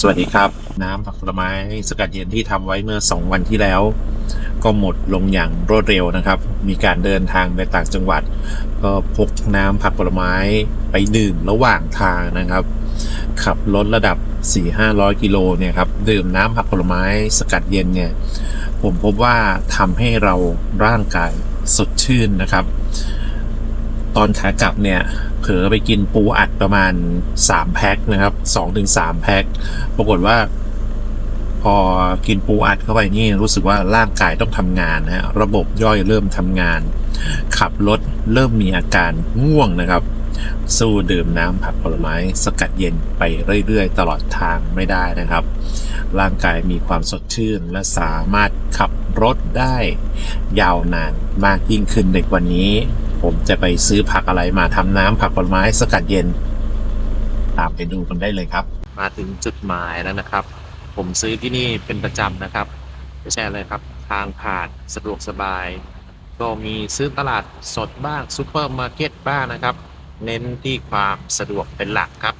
สวัสดีครับ น้ำผักผลไม้สกัดเย็นที่ทำไว้เมื่อ 2 วันที่แล้ว ก็หมดลงอย่างรวดเร็วนะครับ มีการเดินทางไปต่างจังหวัด ก็พกน้ำผักผลไม้ไปดื่มระหว่างทางนะครับ ขับรถระดับ 4-500 กิโลเนี่ยครับดื่มน้ำผักผลไม้สกัดเย็นเนี่ยผมพบว่าทำให้เราร่างกายสดชื่นนะครับ ตอนขากลับเนี่ยเผลอไปกินปูอัดประมาณ 3 แพ็คนะครับ2-3 แพ็ค ปรากฏว่า พอกินปูอัดเข้าไปนี่รู้สึกว่าร่างกายต้องทำงานนะฮะระบบย่อยเริ่มทำงาน ขับรถเริ่มมีอาการง่วงนะครับ สู้ดื่มน้ำผักผลไม้สกัดเย็นไปเรื่อยๆ ตลอดทางไม่ได้นะครับ ร่างกายมีความสดชื่นและสามารถขับรถได้ ยาวนานมากยิ่งขึ้นในวันนี้ ผมจะไปซื้อผักอะไรมาทำน้ำผักผลไม้สกัดเย็น ตามไปดูกันได้เลยครับ มาถึงจุดหมายแล้วนะครับ ผมซื้อที่นี่เป็นประจำนะครับไม่ใช่เลยครับ ทางผ่านสะดวกสบาย ก็มีซื้อตลาดสดบ้างซูเปอร์มาร์เก็ตบ้างนะครับ เน้นที่ความสะดวกเป็นหลักครับ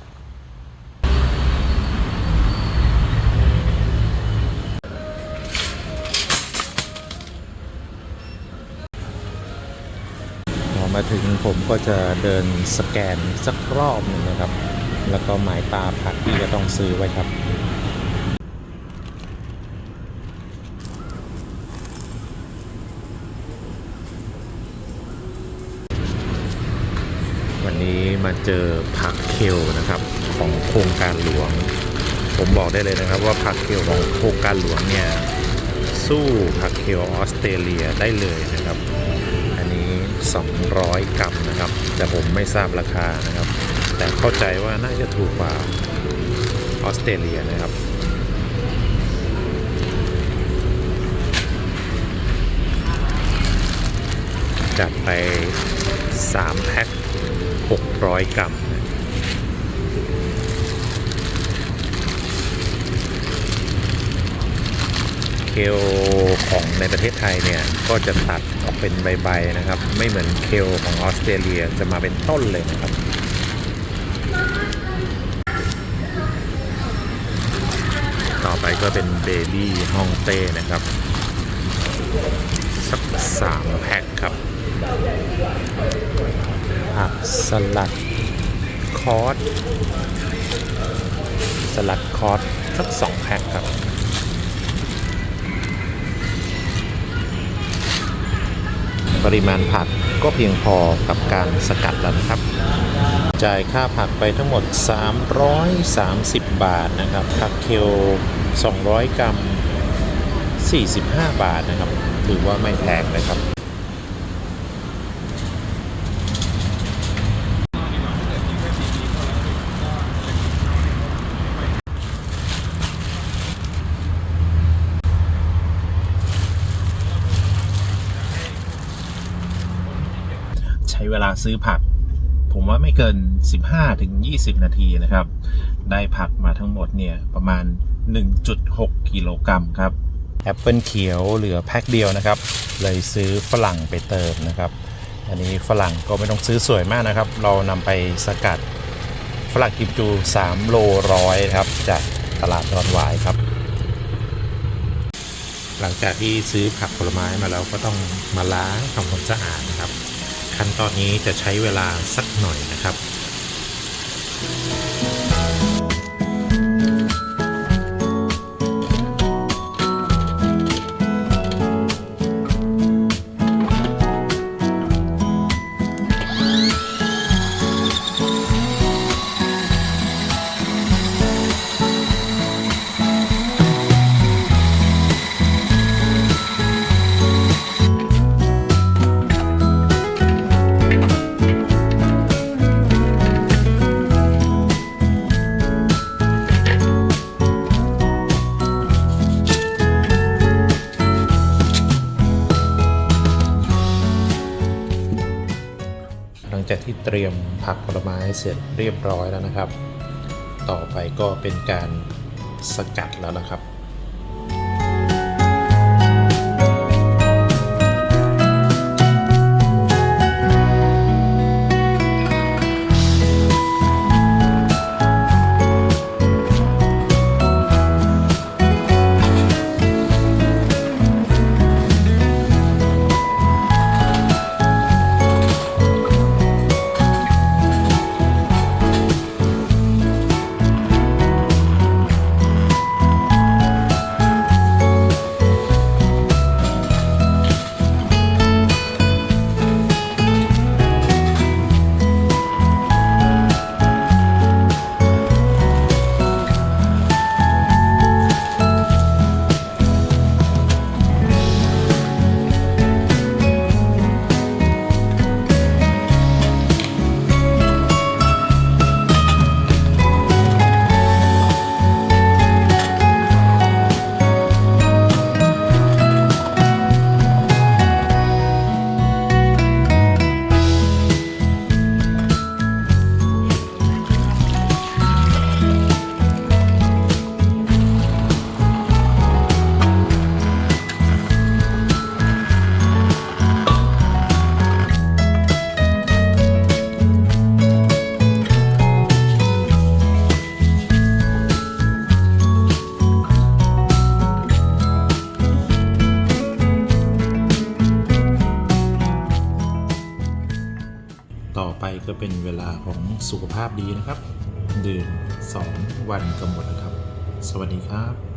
มาถึงผมก็จะเดินสแกนสักรอบหนึ่งนะครับ แล้วก็หมายตาผักที่จะต้องซื้อไว้ครับวันนี้มาเจอผักเคลนะครับของโครงการหลวง ผมบอกได้เลยนะครับว่าผักเคลของโครงการหลวงเนี่ยสู้ผักเคลออสเตรเลียได้เลยนะครับ 200 กรัมนะครับ แต่ผมไม่ทราบราคานะครับ แต่เข้าใจว่าน่าจะถูกกว่าออสเตรเลียนะครับจัดไป 3 แพ็ค 600 กรัมเคลของในประเทศไทยเนี่ย ก็จะตัด เป็นใบๆนะครับ ไม่เหมือนเคลของออสเตรเลียจะมาเป็นต้นเลยนะครับต่อไปก็เป็นเบบี้ฮองเต้นะครับ สักสามแพ็คครับผักสลัดคอร์สสลัดคอร์สสักสองแพ็คครับ ริมาณผักก็เพียงพอกับการสกัดแล้วนะครับ จ่ายค่าผักไปทั้งหมด 330 บาทนะครับ ผักเคล200 กรัม 45 บาทนะครับ ถือว่าไม่แพงนะครับ ใช้เวลาซื้อผัก ผมว่าไม่เกิน 15-20ถึง20 นาทีนะครับ ได้ผักมาทั้งหมดเนี่ยประมาณ 1.6 กิโลกรัมครับแอปเปิลเขียวเหลือแพ็คเดียวนะครับ เลยซื้อฝรั่งไปเติมนะครับ อันนี้ฝรั่งก็ไม่ต้องซื้อสวยมากนะครับ เรานำไปสกัดฝรั่งกิมจู 3 โลร้อยครับจากตลาดดอนหวายครับ หลังจากที่ซื้อผักผลไม้มาแล้วก็ต้องมาล้างทำความสะอาดนะครับ ขั้นตอนนี้จะใช้เวลาสักหน่อยนะครับ ที่เตรียมผักผลไม้เสร็จเรียบร้อยแล้วนะครับ ต่อไปก็เป็นการสกัดแล้วนะครับ เป็นเวลาของสุขภาพดีนะครับ ดื่ม 2 วันกำหมดนะครับ สวัสดีครับ